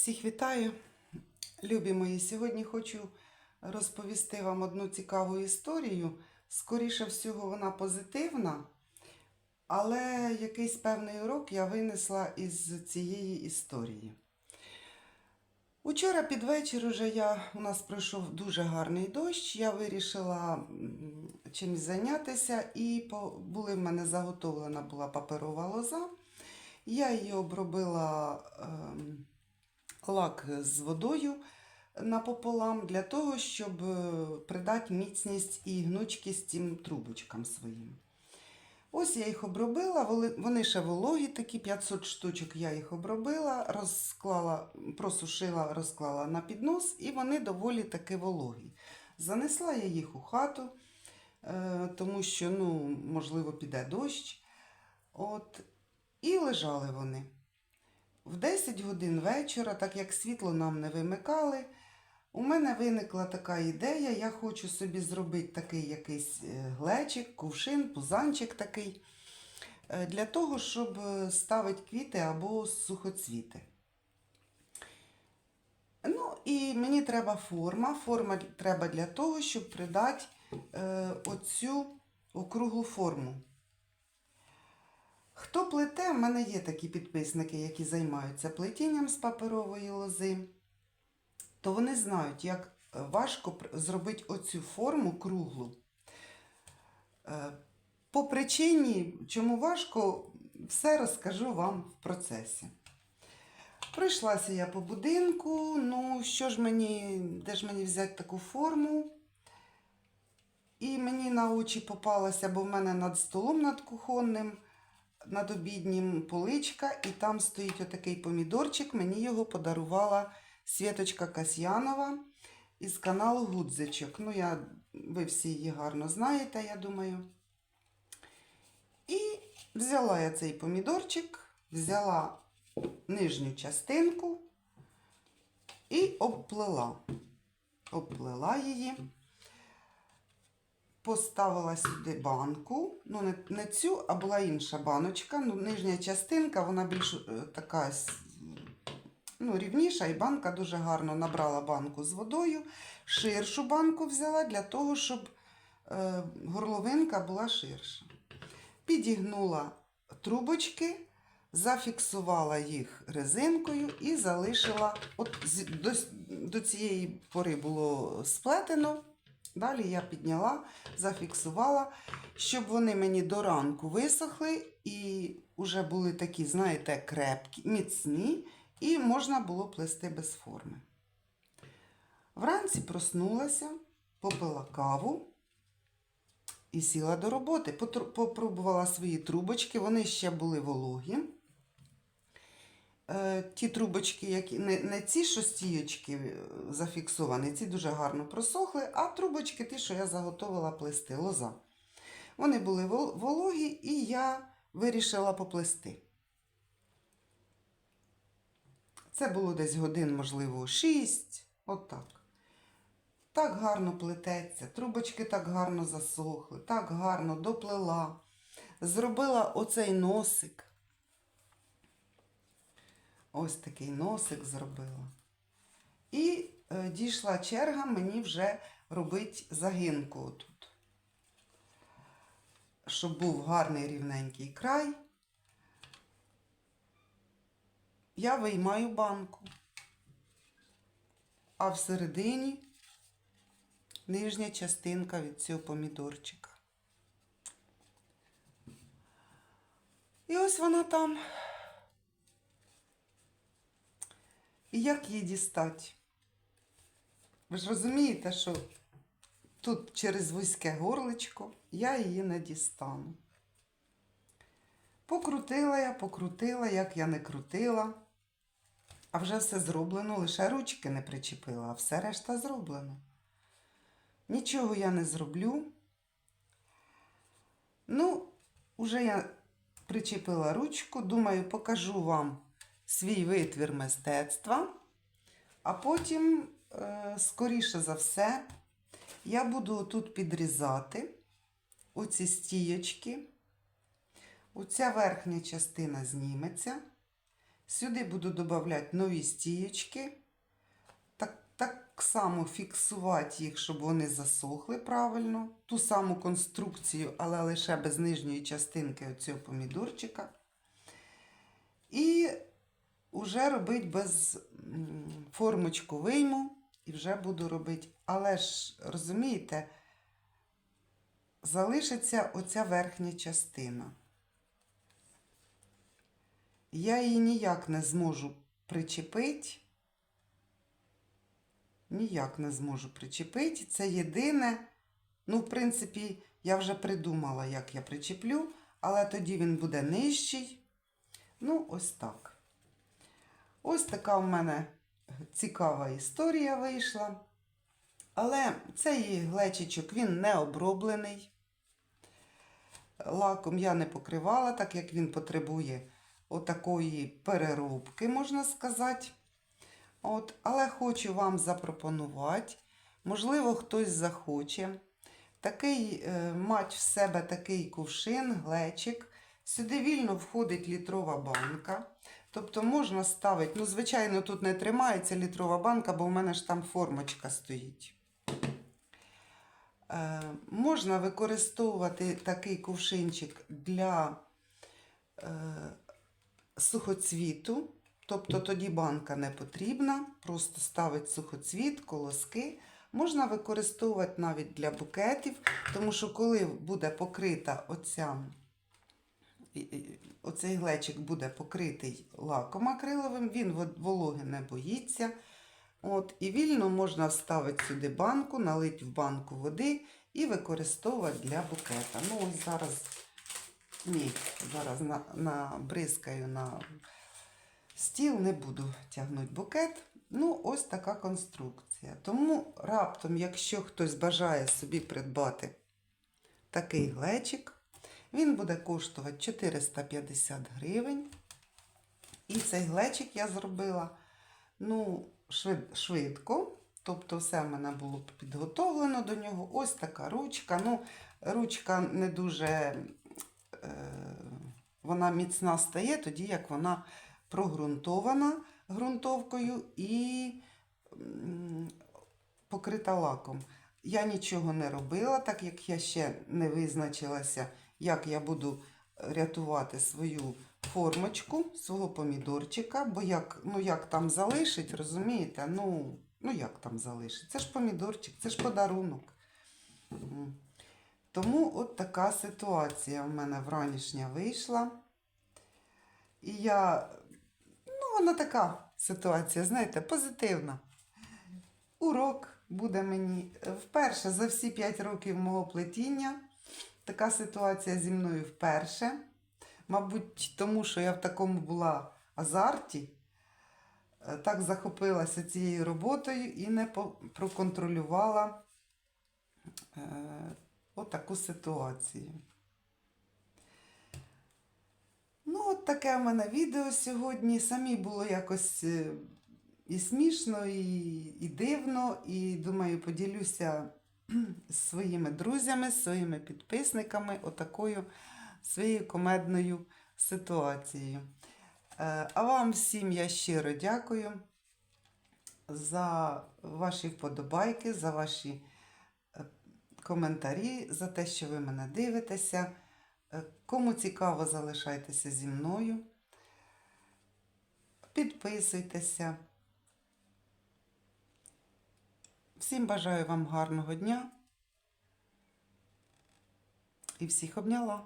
Всіх вітаю, любі мої. Сьогодні хочу розповісти вам одну цікаву історію. Скоріше всього, вона позитивна, але якийсь певний урок я винесла із цієї історії. Учора під вечір уже я, у нас пройшов дуже гарний дощ. Я вирішила чимось зайнятися, і були в мене заготовлена була паперова лоза. Я її обробила ем, лак з водою напополам для того, щоб е, придати міцність і гнучкість цим трубочкам своїм. Ось я їх обробила, вони ще вологі, такі 500 штучок я їх обробила, розклала, просушила, розклала на піднос, і вони доволі таки вологі. Занесла я їх у хату, е, тому що, ну, можливо, піде дощ. От, і лежали вони. В 10 годин вечора, так як світло нам не вимикали, у мене виникла така ідея. Я хочу собі зробити такий якийсь е, глечик, кувшин, пузанчик такий, е, для того, щоб е, ставити квіти або сухоцвіти. Ну, і мені треба форма. Форма треба для того, щоб придати оцю округлу форму.М плете, в мене є такі підписники, які займаються плетінням з паперової лози, то вони знають, як важко зробити оцю форму круглу. Е, По причині, чому важко, все розкажу вам в процесі. Пройшлася я по будинку. Ну, що ж мені, де ж мені взяти таку форму? І мені на очі попалася, бо в мене над столом над кухонним, над обіднім поличка, і там стоїть отакий помідорчик. Мені його подарувала Світочка Касьянова із каналу Гудзичок. Ну, я, ви всі її гарно знаєте, я думаю. І взяла я цей помідорчик, взяла нижню частинку і обплела. Обплела її, поставила сюди банку. Ну, не, не цю, а була інша баночка. Ну, нижня частинка, вона більш е, така ну, рівніша, і банка дуже гарно набрала банку з водою. Ширшу банку взяла для того, щоб е, горловинка була ширша. Підігнула трубочки, зафіксувала їх резинкою і залишила. От до, до цієї пори було сплетено. Далі я підняла, зафіксувала, щоб вони мені до ранку висохли і вже були такі, знаєте, крепкі, міцні, і можна було плести без форми. Вранці проснулася, попила каву і сіла до роботи. Попробувала свої трубочки, вони ще були вологі. Е, Ті трубочки, які не, не ці що стіючки е, зафіксовані, ці дуже гарно просохли, а трубочки ті, що я заготовила плести, лоза. Вони були вологі, і я вирішила поплести. Це було десь годин, можливо, 6, отак. Так гарно плететься, трубочки так гарно засохли, так гарно доплела. Зробила оцей носик. Ось такий носик зробила. І е, дійшла черга мені вже робити загинку отут. Щоб був гарний рівненький край. Я виймаю банку. А всередині нижня частинка від цього помідорчика. І ось вона там. І як її дістати? Ви ж розумієте, що тут через вузьке горличко я її не дістану. Покрутила я, покрутила, як я не крутила. А вже все зроблено, лише ручки не причепила, а все решта зроблено. Нічого я не зроблю. Ну, уже я причепила ручку, думаю, покажу вам свій витвір мистецтва. А потім, е, скоріше за все, я буду тут підрізати оці стієчки. Оця верхня частина зніметься. Сюди буду додавати нові стієчки. Так, так само фіксувати їх, щоб вони засохли правильно. Ту саму конструкцію, але лише без нижньої частинки оцього помідорчика. І вже робити без формочку вийму і вже буду робити. Але ж, розумієте, залишиться оця верхня частина. Я її ніяк не зможу причепити. Ніяк не зможу причепити. Це єдине. Ну, в принципі, я вже придумала, як я причеплю, але тоді він буде нижчий. Ну, ось так. Ось така в мене цікава історія вийшла. Але цей глечичок він не оброблений. Лаком я не покривала, так як він потребує отакої переробки, можна сказати. От, але хочу вам запропонувати. Можливо, хтось захоче. Такий е, мать в себе такий кувшин, глечик. Сюди вільно входить літрова банка. Тобто можна ставити, ну, звичайно, тут не тримається літрова банка, бо в мене ж там формочка стоїть. Е, можна використовувати такий кувшинчик для е, сухоцвіту. Тобто тоді банка не потрібна, просто ставить сухоцвіт, колоски. Можна використовувати навіть для букетів, тому що коли буде покрита оця, оцей глечик буде покритий лаком акриловим, він вологи не боїться. От, і вільно можна вставити сюди банку, налити в банку води і використовувати для букета. Ну, ось зараз, ні, зараз на, набризкаю на стіл, не буду тягнути букет. Ну, ось така конструкція. Тому раптом, якщо хтось бажає собі придбати такий глечик, він буде коштувати 450 гривень. І цей глечик я зробила ну, швидко. Тобто все в мене було підготовлено до нього. Ось така ручка. Ну, ручка не дуже е, вона міцна стає, тоді як вона прогрунтована ґрунтовкою і покрита лаком. Я нічого не робила, так як я ще не визначилася, як я буду рятувати свою формочку, свого помідорчика, бо як, ну, як там залишить, розумієте? Ну, ну як там залишить? Це ж помідорчик, це ж подарунок. Тому от така ситуація в мене вранішня вийшла. І я, ну, вона така ситуація, знаєте, позитивна. Урок буде мені вперше за всі 5 років мого плетіння. Така ситуація зі мною вперше. Мабуть, тому що я в такому була азарті, е, так захопилася цією роботою і не проконтролювала е, отаку ситуацію. Ну, от таке в мене відео сьогодні. Самі було якось е, і смішно, і, і дивно. І думаю, поділюся з своїми друзями, з своїми підписниками отакою своєю комедною ситуацією. Е, А вам всім я щиро дякую за ваші вподобайки, за ваші е, коментарі, за те, що ви мене дивитеся. Е, Кому цікаво, залишайтеся зі мною. Підписуйтеся. Всім бажаю вам гарного дня і всіх обняла.